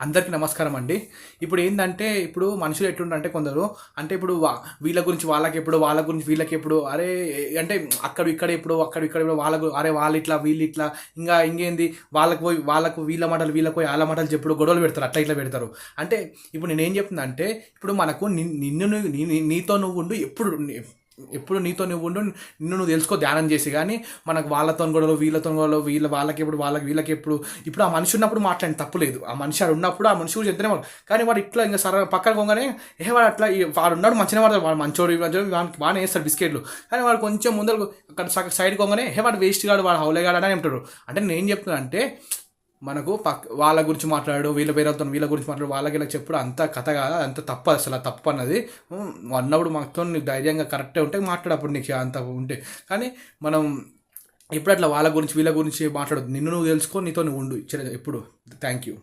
అందరికీ నమస్కారం అండి. ఇప్పుడు ఏంటంటే ఇప్పుడు మనుషులు ఎట్లుంటారంటే కొందరు అంటే ఇప్పుడు వా- వీళ్ళ గురించి వాళ్ళకి ఎప్పుడు వాళ్ళ గురించి వీళ్ళకి ఎప్పుడు అరే అంటే అక్కడ ఇక్కడ ఎప్పుడు అక్కడ ఇక్కడ ఇప్పుడు వాళ్ళకు అరే వాళ్ళు ఇట్లా వీళ్ళు ఇట్లా ఇంకా ఇంకేంది వాళ్ళకు పోయి వాళ్ళకు వీళ్ళ మాటలు వీళ్ళకు పోయి వాళ్ళ మాటలు చెప్పుడు గొడవలు పెడతారు అట్లా ఇట్లా పెడతారు. అంటే ఇప్పుడు నేనేం చెప్తున్నా అంటే ఇప్పుడు మనకు నిన్ను నీతో నువ్వు ఉండు ఎప్పుడు ఎప్పుడు నీతో నువ్వు ఉండు నిన్ను నువ్వు తెలుసుకో ధ్యానం చేసి. కానీ మనకు వాళ్ళతో గొడవలు వీళ్ళతో గొడవలు వీళ్ళ వాళ్ళకి ఎప్పుడు వాళ్ళకి వీళ్ళకి ఎప్పుడు. ఇప్పుడు ఆ మనిషి ఉన్నప్పుడు మాట్లాడిన తప్పు లేదు. ఆ మనిషి ఆడు ఉన్నప్పుడు ఆ మనిషి గురించి చెప్తేనే వాళ్ళు కానీ వాడు ఇట్లా ఇంకా సర పక్కన పోగానే ఏ వాడు అట్లా వాడు ఉన్నాడు మంచిగా వాడు వాడు మంచోడు బాగానే వేస్తాడు బిస్కెట్లు. కానీ వాడు కొంచెం ముందర అక్కడ సైడ్ పోగానే ఏ వాడు వేస్ట్ గాడు వాడు హౌలేగాడు అని అంటాడు అంటే నేను ఏం చెప్తున్నా అంటే మనకు పక్క వాళ్ళ గురించి మాట్లాడు వీళ్ళ పేరుతో వీళ్ళ గురించి మాట్లాడు వాళ్ళకి ఇలా చెప్పుడు అంత కథ కాదు? అంత తప్పు అసలు తప్పు అన్నది. అన్నప్పుడు మాతో నీకు ధైర్యంగా కరెక్టే ఉంటే మాట్లాడప్పుడు నీకు అంత ఉంటే. కానీ మనం ఎప్పుడు అట్లా వాళ్ళ గురించి వీళ్ళ గురించి మాట్లాడదు నిన్ను నువ్వు తెలుసుకో నీతో నువ్వు ఉండు. ఎప్పుడు. Thank you.